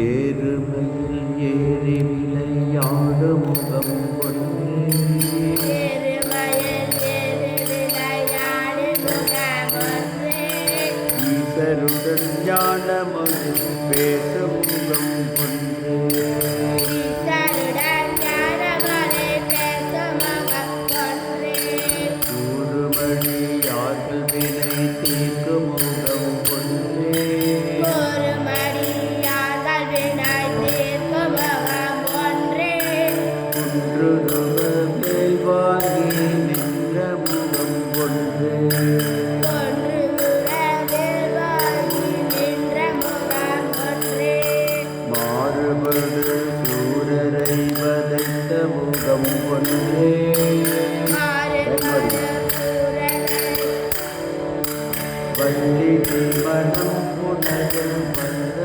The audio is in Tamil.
ஏறுமையில் ஏறி விளையாடு முகம் ஈசருடன் ஞானமொழி பேசும் Thank you.